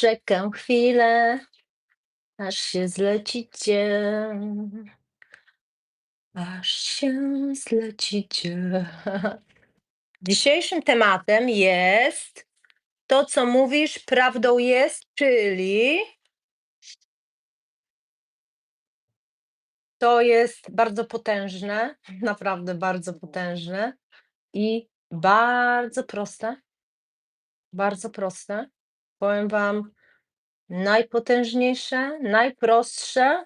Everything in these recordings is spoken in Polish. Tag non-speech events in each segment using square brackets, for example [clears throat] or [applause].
Czekam chwilę, aż się zleci dzień. Aż się zleci dzień. [laughs] Dzisiejszym tematem jest to, co mówisz, prawdą jest, czyli to jest bardzo potężne, [laughs] naprawdę bardzo potężne i bardzo proste. Bardzo proste. Powiem wam, najpotężniejsze, najprostsze,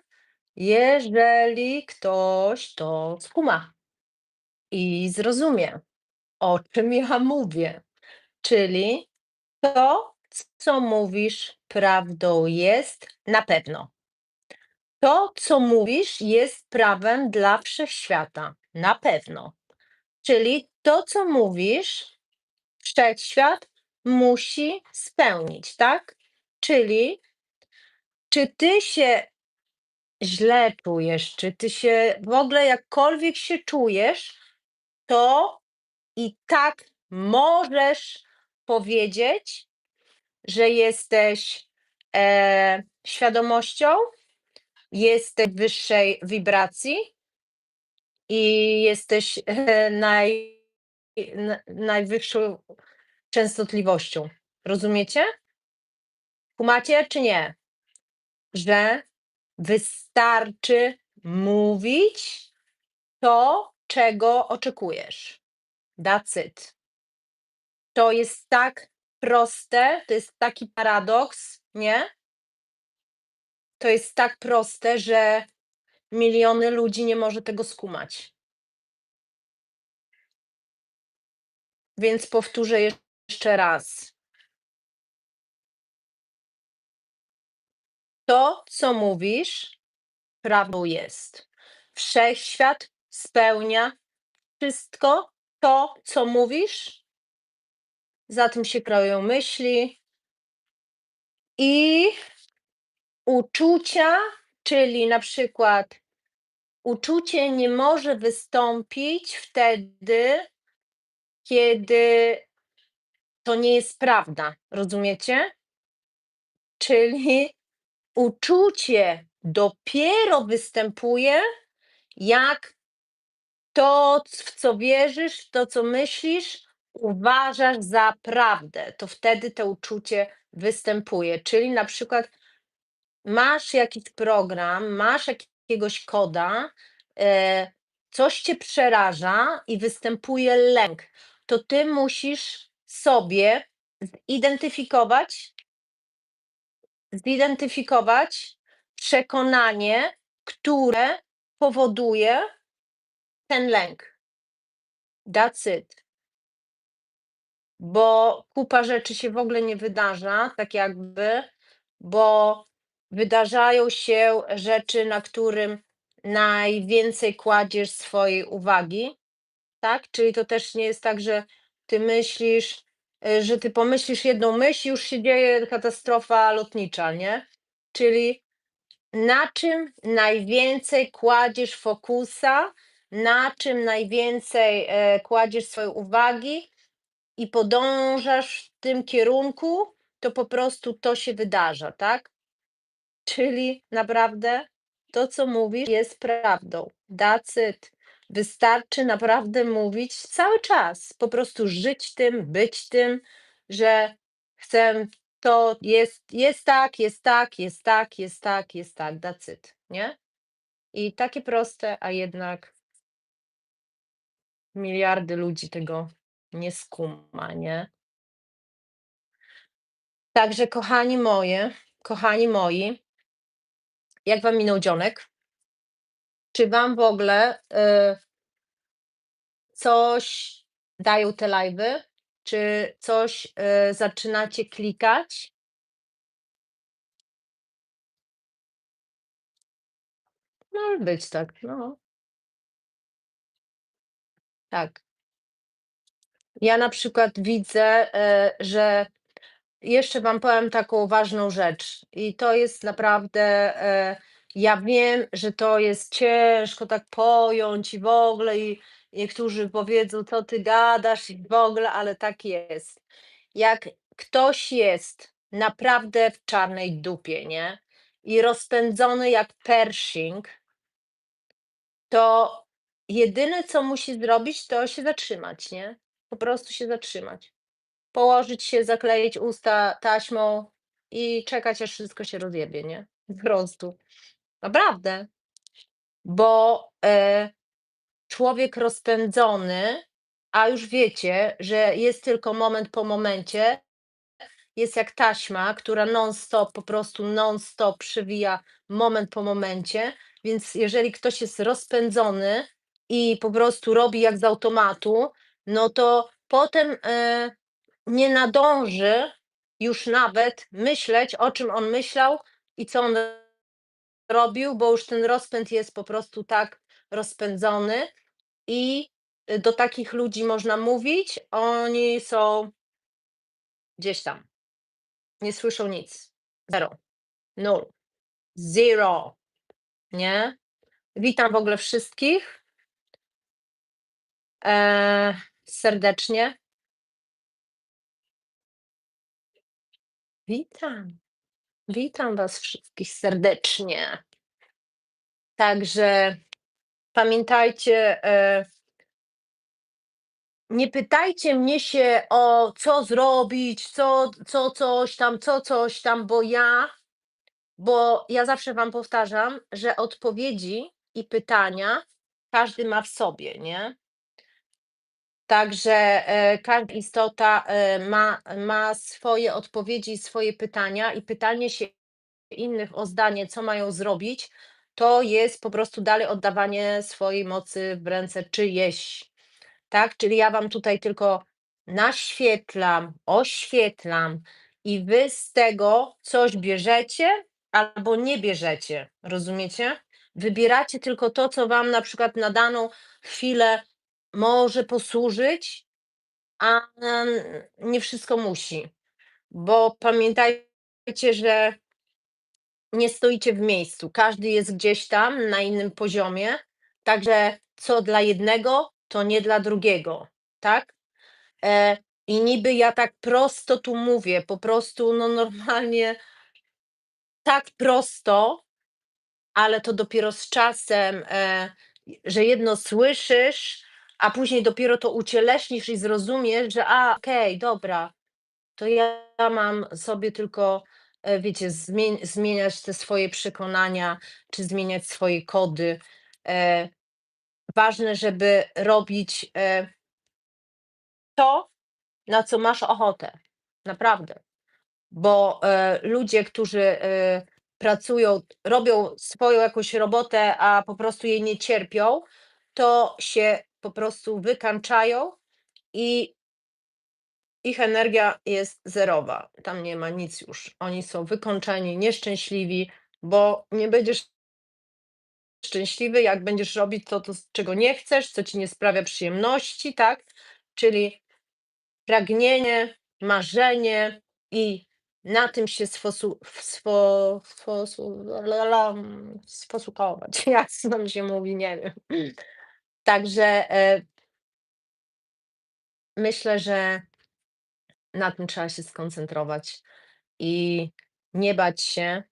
jeżeli ktoś to skuma i zrozumie, o czym ja mówię. Czyli to, co mówisz, prawdą jest na pewno. To, co mówisz, jest prawem dla wszechświata. Na pewno. Czyli to, co mówisz, wszechświat musi spełnić, tak? Czyli czy ty się źle czujesz, czy ty się w ogóle jakkolwiek się czujesz, to i tak możesz powiedzieć, że jesteś e, świadomością, jesteś w wyższej wibracji i jesteś e, naj, na, najwyższą częstotliwością. Rozumiecie? Kumacie czy nie? Że wystarczy mówić to, czego oczekujesz. That's it. To jest tak proste, to jest taki paradoks, nie? To jest tak proste, że miliony ludzi nie może tego skumać. Więc powtórzę jeszcze raz. To, co mówisz, prawdą jest. Wszechświat spełnia wszystko to, co mówisz. Za tym się kroją myśli i uczucia, czyli na przykład uczucie nie może wystąpić wtedy, kiedy to nie jest prawda. Rozumiecie? Czyli uczucie dopiero występuje, jak to, w co wierzysz, to, co myślisz, uważasz za prawdę. To wtedy to uczucie występuje. Czyli na przykład masz jakiś program, masz jakiegoś koda, e, coś cię przeraża i występuje lęk. To ty musisz sobie zidentyfikować, zidentyfikować przekonanie, które powoduje ten lęk. That's it. Bo kupa rzeczy się w ogóle nie wydarza, tak jakby, bo wydarzają się rzeczy, na którym najwięcej kładziesz swojej uwagi, tak? Czyli to też nie jest tak, że ty myślisz, y, że ty pomyślisz jedną myśl, już się dzieje katastrofa lotnicza, nie? Czyli na czym najwięcej kładziesz fokusa, na czym najwięcej e, kładziesz swojej uwagi i podążasz w tym kierunku, to po prostu to się wydarza, tak? Czyli naprawdę to, co mówisz, jest prawdą. That's it. Wystarczy naprawdę mówić cały czas, po prostu żyć tym, być tym, że chcę, to jest, jest tak, jest tak, jest tak, jest tak, jest tak, that's it, nie? I takie proste, a jednak miliardy ludzi tego nie skuma, nie? Także kochani moje, kochani moi, jak wam minął dzionek? Czy wam w ogóle y, coś dają te live'y? Czy coś y, zaczynacie klikać? Może być tak, no. Tak. Ja na przykład widzę, e, że jeszcze wam powiem taką ważną rzecz i to jest naprawdę, e, ja wiem, że to jest ciężko tak pojąć i w ogóle i niektórzy powiedzą, co ty gadasz i w ogóle, ale tak jest. Jak ktoś jest naprawdę w czarnej dupie, nie, i rozpędzony jak Pershing to jedyne, co musi zrobić, to się zatrzymać, nie, po prostu się zatrzymać. Położyć się, zakleić usta taśmą i czekać, aż wszystko się rozjebie, nie, po prostu. Naprawdę. Bo, e, człowiek rozpędzony, a już wiecie, że jest tylko moment po momencie, jest jak taśma, która non stop, po prostu non stop przewija moment po momencie, więc jeżeli ktoś jest rozpędzony i po prostu robi jak z automatu, no to potem, e, nie nadąży już nawet myśleć, o czym on myślał i co on robił, bo już ten rozpęd jest po prostu tak rozpędzony i, y, do takich ludzi można mówić, oni są gdzieś tam. Nie słyszą nic. 0, 0, 0, nie. Witam w ogóle wszystkich. Eee, serdecznie. Witam. Witam was wszystkich serdecznie. Także pamiętajcie, e nie pytajcie mnie się o co zrobić, co co coś tam, co coś tam, bo ja bo ja zawsze wam powtarzam, że odpowiedzi i pytania każdy ma w sobie, nie? Także, e, każda istota, e, ma ma swoje odpowiedzi swoje pytania i pytanie się innych o zdanie, co mają zrobić, to jest po prostu dalej oddawanie swojej mocy w ręce czyjeś, tak. Czyli ja wam tutaj tylko naświetlam, oświetlam i wy z tego coś bierzecie albo nie bierzecie, rozumiecie? Wybieracie tylko to, co wam na przykład na daną chwilę może posłużyć, a nie wszystko musi. Bo pamiętajcie, że nie stoicie w miejscu, każdy jest gdzieś tam na innym poziomie, także co dla jednego, to nie dla drugiego, tak? E, i niby ja tak prosto tu mówię, po prostu no normalnie tak prosto, ale to dopiero z czasem, e, że jedno słyszysz, a później dopiero to ucieleśnisz i zrozumiesz, że a, okej, dobra, to ja mam sobie tylko, e, wiecie, zmieniać te swoje przekonania, czy zmieniać swoje kody. E, ważne, żeby robić, e to, na co masz ochotę, naprawdę. Bo, ludzie, którzy, pracują, robią swoją jakąś robotę, a po prostu jej nie cierpią, to się po prostu wykańczają i ich energia jest zerowa. Tam nie ma nic już. Oni są wykończeni, nieszczęśliwi, bo nie będziesz szczęśliwy, jak będziesz robić to, to czego nie chcesz, co ci nie sprawia przyjemności, tak? Czyli pragnienie, marzenie i na tym się sfosu sfo sfosu la la sfokusować, [laughs] jak tam się mówi, nie wiem. Także, e myślę, że na tym trzeba się skoncentrować i nie bać się,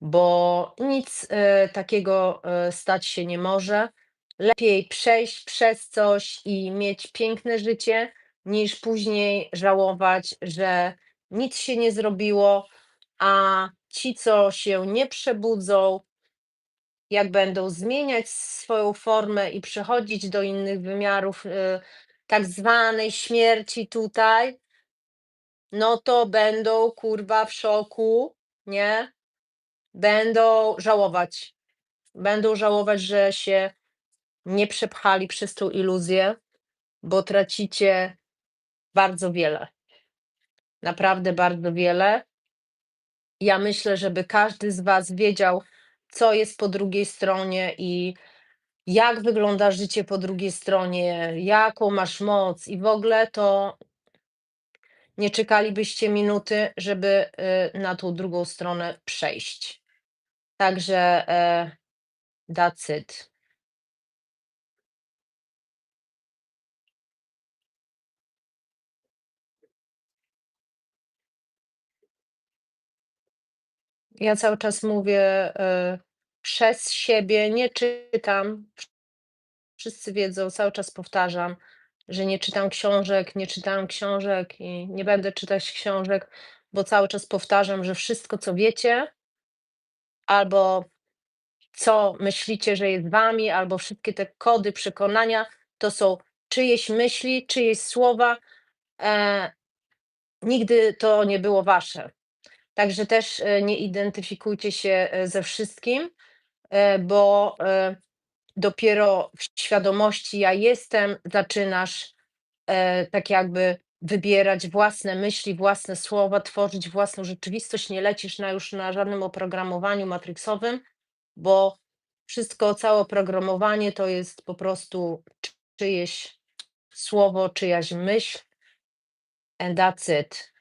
bo nic, e, takiego, e, stać się nie może. Lepiej przejść przez coś i mieć piękne życie, niż później żałować, że nic się nie zrobiło, a ci, co się nie przebudzą jak będą zmieniać swoją formę i przechodzić do innych wymiarów, y, tak zwanej śmierci tutaj no to będą kurwa w szoku, nie? Będą żałować. Będą żałować, że się nie przepchali przez tą iluzję, bo tracicie bardzo wiele. Naprawdę bardzo wiele. Ja myślę, żeby każdy z was wiedział, co jest po drugiej stronie i jak wygląda życie po drugiej stronie, jaką masz moc i w ogóle, to nie czekalibyście minuty, żeby, y, na tą drugą stronę przejść. Także, e, that's it. Ja cały czas mówię, y, przez siebie, nie czytam. Wszyscy wiedzą, cały czas powtarzam, że nie czytam książek, nie czytałam książek i nie będę czytać książek, bo cały czas powtarzam, że wszystko, co wiecie albo co myślicie, że jest wami, albo wszystkie te kody, przekonania, to są czyjeś myśli, czyjeś słowa. E, nigdy to nie było wasze. Także też e, nie identyfikujcie się e, ze wszystkim, e, bo dopiero w świadomości ja jestem, zaczynasz e, tak jakby wybierać własne myśli, własne słowa, tworzyć własną rzeczywistość. Nie lecisz na już na żadnym oprogramowaniu matrixowym, bo wszystko, całe oprogramowanie to jest po prostu czy- czyjeś słowo, czyjaś myśl. And that's it.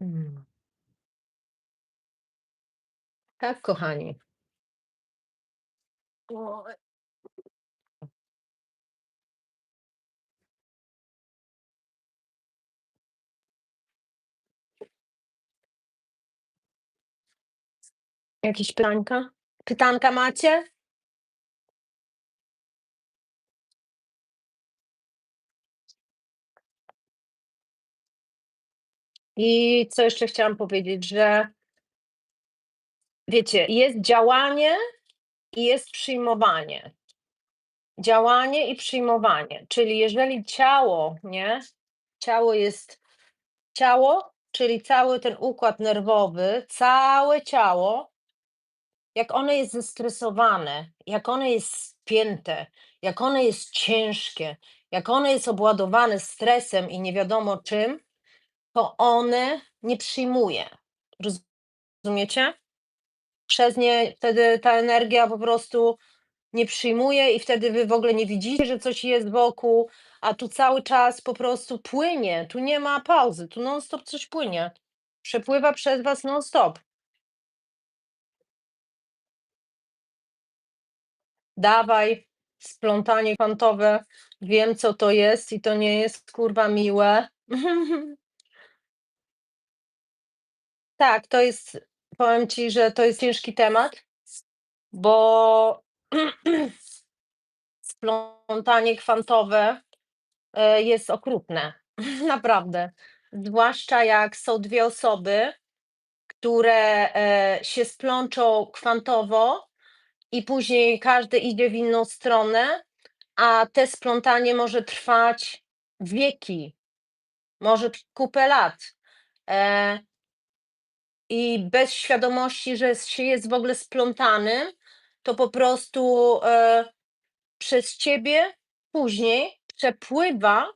Mm. Tak, kochani. Oj. Jakieś pytanka? Pytanka macie? I co jeszcze chciałam powiedzieć, że wiecie, jest działanie i jest przyjmowanie. Działanie i przyjmowanie. Czyli jeżeli ciało, nie? Ciało jest ciało, czyli cały ten układ nerwowy, całe ciało, jak ono jest zestresowane, jak ono jest spięte, jak ono jest ciężkie, jak ono jest obładowane stresem i nie wiadomo czym, to one nie przyjmuje. Rozumiecie? Przez nie wtedy ta energia po prostu nie przyjmuje i wtedy wy w ogóle nie widzicie, że coś jest wokół, a tu cały czas po prostu płynie, tu nie ma pauzy, tu non stop coś płynie. Przepływa przez was non stop. Dawaj, splątanie kwantowe, wiem co to jest i to nie jest kurwa miłe. [laughs] Tak, to jest powiem ci, że to jest ciężki temat, bo [clears throat] splątanie kwantowe, e, jest okrutne, [laughs] naprawdę. Zwłaszcza jak są 2 osoby, które, e, się splączą kwantowo i później każdy idzie w inną stronę, a te splątanie może trwać wieki, może kupę lat. E i bez świadomości, że się jest w ogóle splątanym, to po prostu, e, przez ciebie później przepływa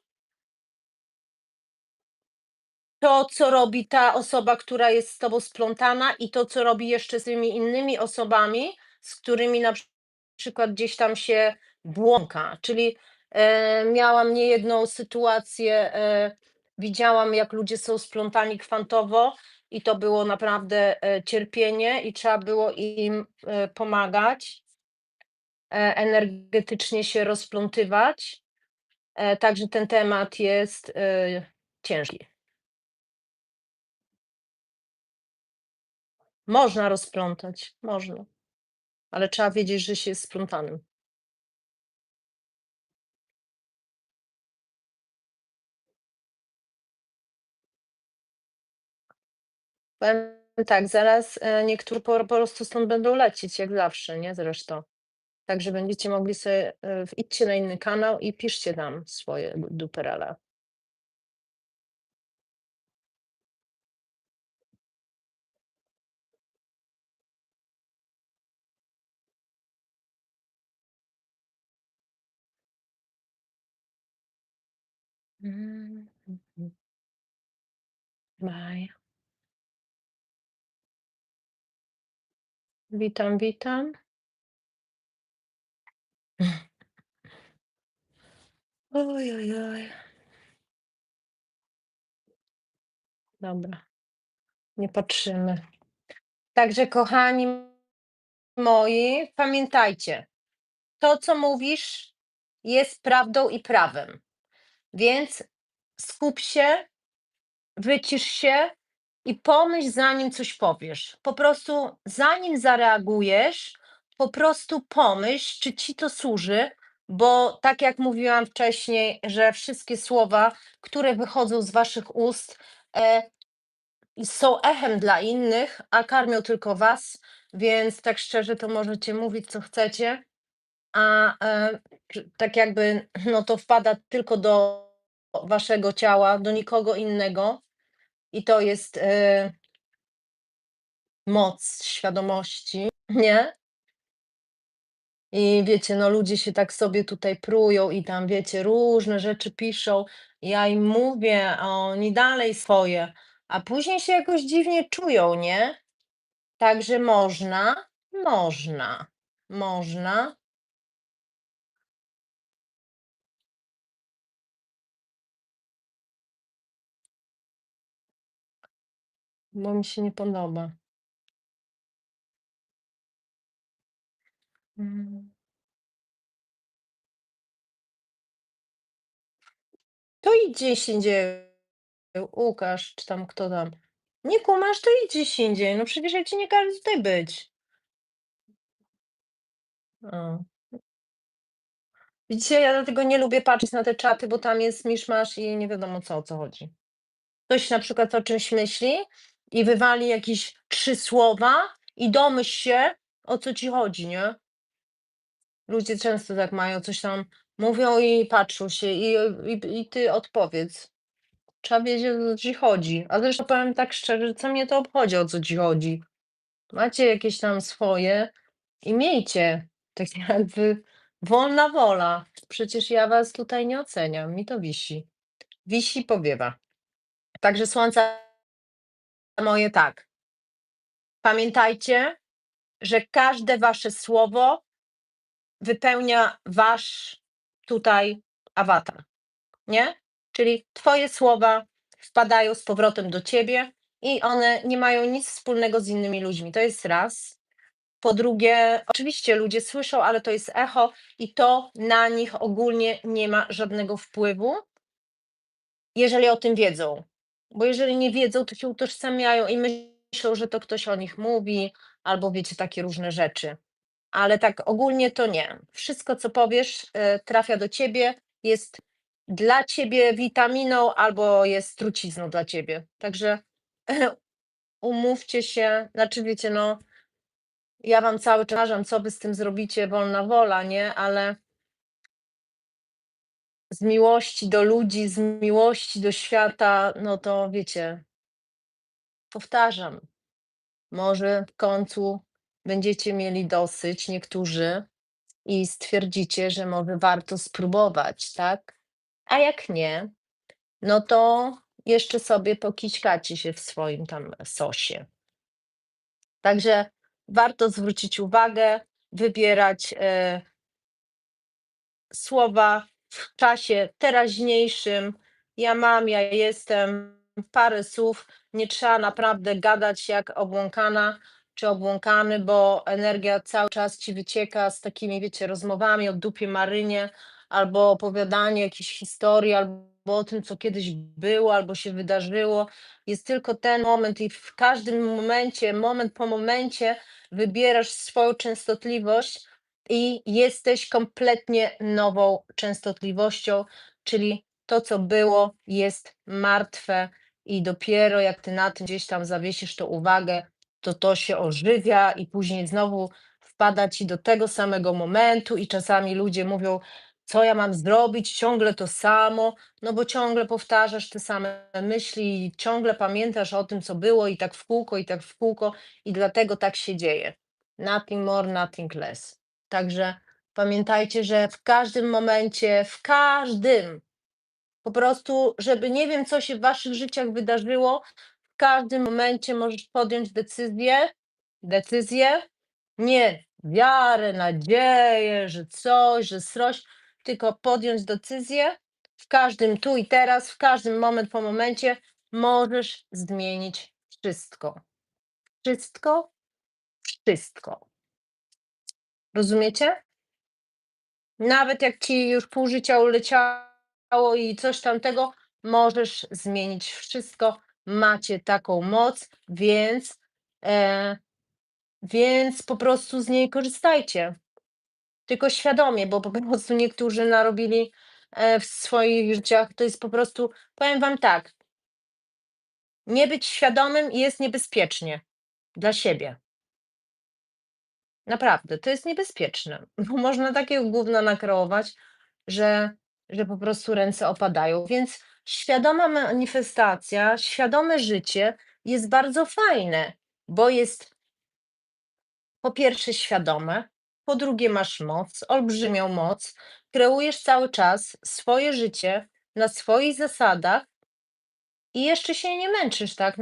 to, co robi ta osoba, która jest z tobą splątana i to, co robi jeszcze z tymi innymi osobami, z którymi na przykład gdzieś tam się błąka. Czyli, e, miałam niejedną sytuację, e, widziałam, jak ludzie są splątani kwantowo i to było naprawdę, e, cierpienie i trzeba było im, e, pomagać e, energetycznie się rozplątywać. Także ten temat jest, ciężki. Można rozplątać, można, ale trzeba wiedzieć, że się jest splątanym. Powiem tak, zaraz, e, niektórzy po po prostu stąd będą lecieć jak zawsze, nie, zresztą. Także będziecie mogli sobie, e, idźcie na inny kanał i piszcie tam swoje du duperele. Mm, mhm. Bye. Witam, witam. Oj, oj, oj. Dobra, nie patrzymy. Także kochani moi, pamiętajcie, to co mówisz jest prawdą i prawem, więc skup się, wycisz się i pomyśl, zanim coś powiesz. Po prostu zanim zareagujesz, po prostu pomyśl, czy ci to służy, bo tak jak mówiłam wcześniej, że wszystkie słowa, które wychodzą z waszych ust, e, są echem dla innych, a karmią tylko was, więc tak szczerze to możecie mówić, co chcecie, a e, tak jakby no to wpada tylko do waszego ciała, do nikogo innego. I to jest e, moc świadomości, [laughs] nie? I wiecie, no ludzie się tak sobie tutaj prują i tam, wiecie, różne rzeczy piszą. Ja im mówię, a oni dalej swoje, a później się jakoś dziwnie czują, nie? Także można, można, można. Bo mi się nie podoba. Mm. To idź gdzieś indziej, Łukasz, czy tam kto tam. Nie kumasz, to idź gdzieś indziej. No przecież ja ci nie każę tutaj być. O. Widzicie, ja dlatego nie lubię patrzeć na te czaty, bo tam jest miszmasz i nie wiadomo co, o co chodzi. Ktoś na przykład o czymś myśli i wywali jakieś 3 słowa i domyśl się, o co ci chodzi, nie? Ludzie często tak mają, coś tam mówią i patrzą się i i i ty odpowiedz. Trzeba wiedzieć, o co ci chodzi. A zresztą powiem tak szczerze, co mnie to obchodzi, o co ci chodzi. Macie jakieś tam swoje i miejcie. Tak [laughs] jakby wolna wola. Przecież ja was tutaj nie oceniam, mi to wisi. Wisi, powiewa. Także słońce moje tak. Pamiętajcie, że każde wasze słowo wypełnia wasz tutaj awatar, nie? Czyli twoje słowa wpadają z powrotem do ciebie i one nie mają nic wspólnego z innymi ludźmi. To jest raz. Po drugie, oczywiście ludzie słyszą, ale to jest echo i to na nich ogólnie nie ma żadnego wpływu, jeżeli o tym wiedzą. Bo jeżeli nie wiedzą, to się utożsamiają i myślą, że to ktoś o nich mówi, albo wiecie, takie różne rzeczy. Ale tak ogólnie to nie. Wszystko, co powiesz, e, trafia do ciebie, jest dla ciebie witaminą albo jest trucizną dla ciebie. Także [clears throat] umówcie się, znaczy wiecie, no, ja wam cały czas powtarzam, co wy z tym zrobicie, wolna wola, nie? Ale z miłości do ludzi, z miłości do świata, no to wiecie, powtarzam, może w końcu będziecie mieli dosyć niektórzy i stwierdzicie, że może warto spróbować, tak? A jak nie, no to jeszcze sobie pokićkacie się w swoim tam sosie. Także warto zwrócić uwagę, wybierać e, słowa w czasie teraźniejszym. Ja mam, ja jestem, parę słów, nie trzeba naprawdę gadać jak obłąkana czy obłąkany, bo energia cały czas ci wycieka z takimi, wiecie, rozmowami o dupie Marynie, albo opowiadanie jakiejś historii, albo o tym, co kiedyś było, albo się wydarzyło. Jest tylko ten moment i w każdym momencie, moment po momencie wybierasz swoją częstotliwość i jesteś kompletnie nową częstotliwością, czyli to, co było, jest martwe i dopiero jak ty na tym gdzieś tam zawiesisz tą uwagę, to to się ożywia i później znowu wpada ci do tego samego momentu i czasami ludzie mówią, co ja mam zrobić, ciągle to samo, no bo ciągle powtarzasz te same myśli ciągle pamiętasz o tym, co było i tak w kółko, i tak w kółko i dlatego tak się dzieje. Nothing more, nothing less. Także pamiętajcie, że w każdym momencie, w każdym, po prostu, żeby nie wiem, co się w waszych życiach wydarzyło, w każdym momencie możesz podjąć decyzję, decyzję, nie wiarę, nadzieję, że coś, że sroś, tylko podjąć decyzję w każdym tu i teraz, w każdym moment po momencie możesz zmienić wszystko. Wszystko, wszystko. Rozumiecie? Nawet jak ci już pół życia uleciało i coś tamtego, możesz zmienić wszystko, macie taką moc, więc, e, więc po prostu z niej korzystajcie. Tylko świadomie, bo po [laughs] prostu niektórzy narobili, e, w swoich życiach to jest po prostu powiem wam tak nie być świadomym jest niebezpiecznie dla siebie. Naprawdę, to jest niebezpieczne, [laughs] bo można takiego gówna nakreować, że że po prostu ręce opadają, więc świadoma manifestacja, świadome życie jest bardzo fajne, bo jest po pierwsze świadome, po drugie masz moc, olbrzymią moc, kreujesz cały czas swoje życie na swoich zasadach i jeszcze się nie męczysz, tak,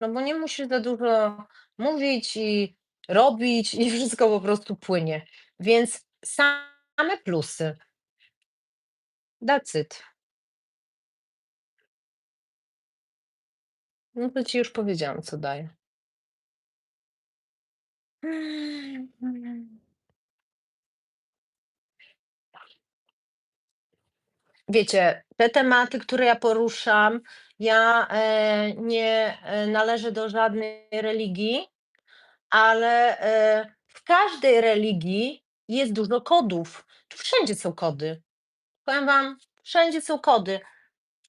no bo nie musisz za dużo mówić i robić i wszystko po prostu płynie, więc same plusy. That's. No to ci już powiedziałam, co daje. Wiecie, te tematy, które ja poruszam, ja, e, nie, e, należę do żadnej religii, ale, e, w każdej religii jest dużo kodów. Wszędzie są kody. Powiem wam, wszędzie są kody.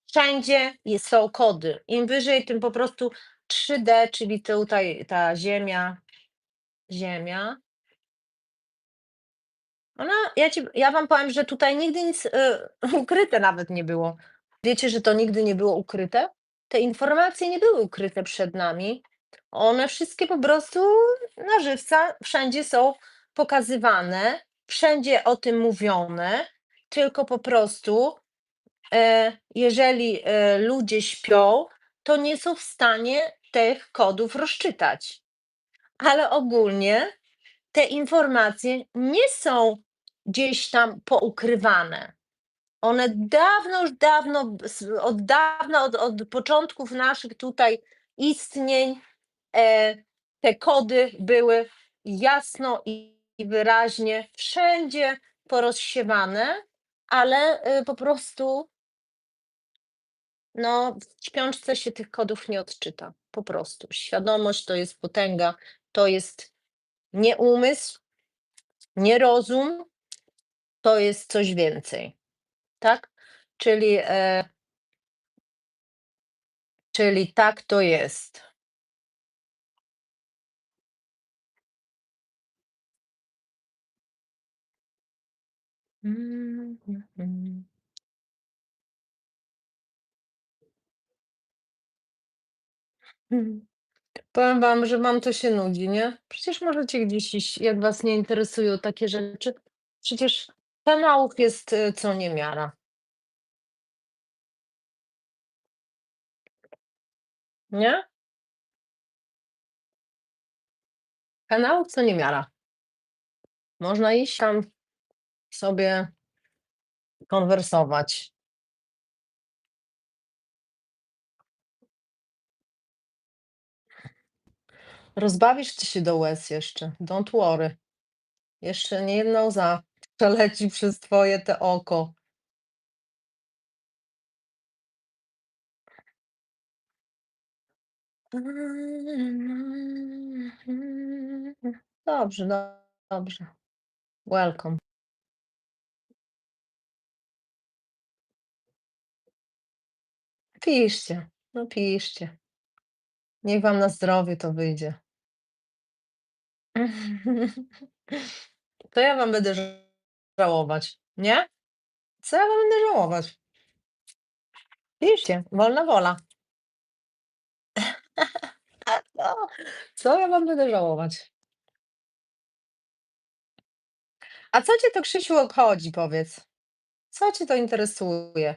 Wszędzie są kody. Im wyżej, tym po prostu 3D, czyli tutaj ta ziemia ziemia ona ja ci ja wam powiem, że tutaj nigdy nic, y, [laughs] ukryte nawet nie było. Wiecie, że to nigdy nie było ukryte? Te informacje nie były ukryte przed nami. One wszystkie po prostu na żywca wszędzie są pokazywane, wszędzie o tym mówione, tylko po prostu, e, jeżeli, e, ludzie śpią, to nie są w stanie tych kodów rozczytać. Ale ogólnie te informacje nie są gdzieś tam poukrywane. One dawno, już dawno, od dawna, od od początków naszych tutaj istnień, te kody były jasno i wyraźnie wszędzie porozsiewane, ale, y, po prostu no, w śpiączce się tych kodów nie odczyta, po prostu. Świadomość to jest potęga, to jest nie umysł, nie rozum, to jest coś więcej, tak? Czyli, e czyli tak to jest. [laughs] Powiem wam, że wam to się nudzi, nie? Przecież możecie gdzieś iść, jak was nie interesują takie rzeczy. Przecież kanałów jest, y, co niemiara. Nie? Kanałów co niemiara. Można iść tam sobie konwersować. Rozbawisz ty się do łez jeszcze, don't worry. Jeszcze nie jedna łza przeleci [laughs] przez twoje te oko. Dobrze, dobrze. Welcome. Piszcie, no piszcie. Niech wam na zdrowie to wyjdzie. [laughs] To ja wam będę żałować, nie? Co ja wam będę żałować? Piszcie, wolna wola. Co [laughs] co ja wam będę żałować? A co cię to, Krzysiu, obchodzi, powiedz? Co cię to interesuje,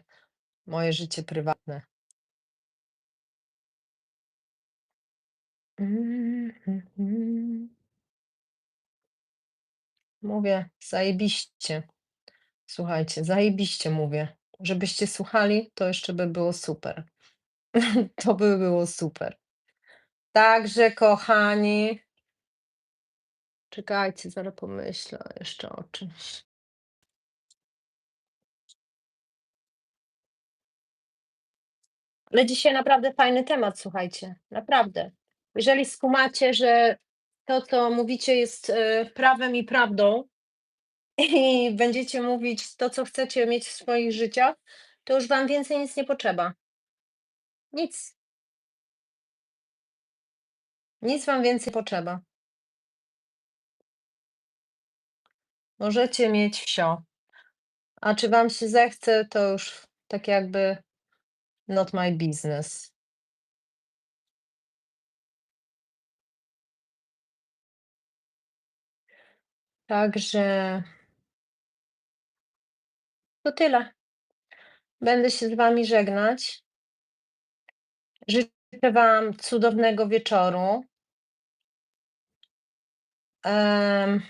moje życie prywatne? Mówię, zajebiście. Słuchajcie, zajebiście mówię. Żebyście słuchali, to jeszcze by było super. [laughs] To by było super. Także kochani Czekajcie, zaraz pomyślę jeszcze o czymś. Ale dzisiaj naprawdę fajny temat, słuchajcie, naprawdę. Jeżeli skumacie, że to, co mówicie, jest, e, prawem i prawdą i będziecie mówić to, co chcecie mieć w swoich życiach, to już wam więcej nic nie potrzeba. Nic. Nic wam więcej potrzeba. Możecie mieć wsio. A czy wam się zechce, to już tak jakby not my business. Także to tyle. Będę się z wami żegnać. Życzę wam cudownego wieczoru. Em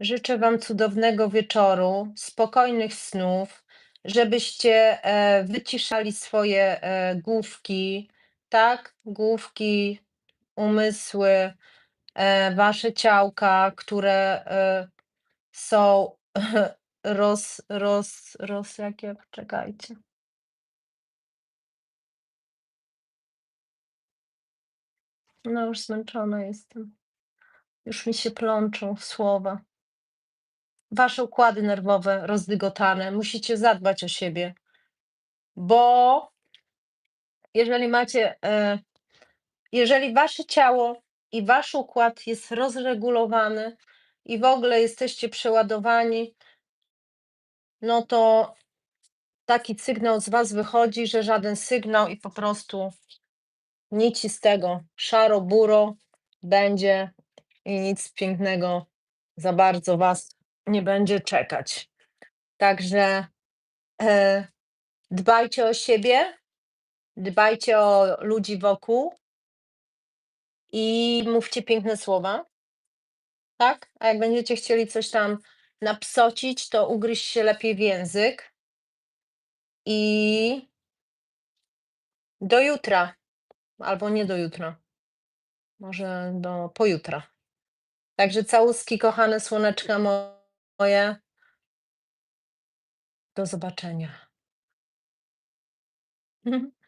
życzę wam cudownego wieczoru, spokojnych snów, żebyście, e, wyciszali swoje, e, główki, tak, główki, umysły, wasze ciałka, które, e, są [laughs] roz roz roz jakie? Czekajcie. No, już zmęczona jestem. Już mi się plączą słowa. Wasze układy nerwowe rozdygotane, musicie zadbać o siebie. Bo jeżeli macie, e jeżeli wasze ciało i wasz układ jest rozregulowany i w ogóle jesteście przeładowani no to taki sygnał z was wychodzi, że żaden sygnał i po prostu nic z tego, szaro-buro będzie i nic pięknego za bardzo was nie będzie czekać. Także, e, dbajcie o siebie, dbajcie o ludzi wokół i mówcie piękne słowa. Tak? A jak będziecie chcieli coś tam napsocić, to ugryźć się lepiej w język. I do jutra, albo nie do jutra. Może do pojutra. Także całuski, kochane słoneczka moje. Do zobaczenia. [laughs]